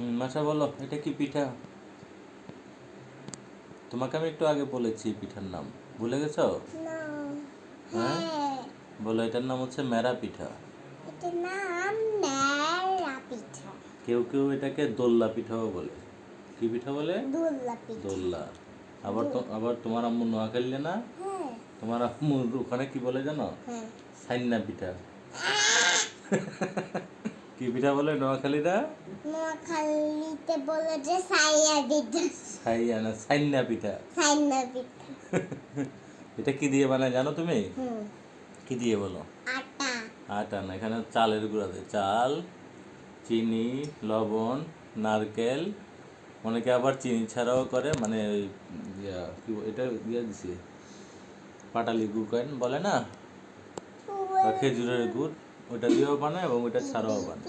হুম মাসা বলো এটা কি পিঠা? তোমাকে আমি একটু আগে বলেছি পিঠার নাম। ভুলে গেছো? হ্যাঁ? বলো এটার নাম হচ্ছে মেরা পিঠা। এটার নাম ন্যাড়া পিঠা। কেউ কেউ এটাকে দোল্লা পিঠাও বলে। কি পিঠা বলে? দোল্লা পিঠা। দোল্লা। আবার তো আবার তোমার আম্মু নোয়াখালী না? হ্যাঁ। তোমার আম্মু ওখানে কি বলে জানো? হ্যাঁ। সাইন্না পিঠা। কি পিঠা বলে নোয়াখালীরা? নোয়াখালীতে বলে যে সাইয়া পিঠা। সাইয়া না সাইন্না পিঠা। সাইনা পিঠা। এটা কি দিয়ে বানায় জানো তুমি? কি দিয়ে বলো? আটা। আটা না এখানে চালের গুঁড়া দেয় চাল চিনি লবণ নারকেল অনেকে আবার চিনি ছাড়াও করে মানে ওই কি এটা দিয়ে দিছি পাটালি গুড় কয়েন বলে না? বা খেজুরের গুড় ওটা দিয়েও বানায় এবং ওটা ছাড়াও বানায়।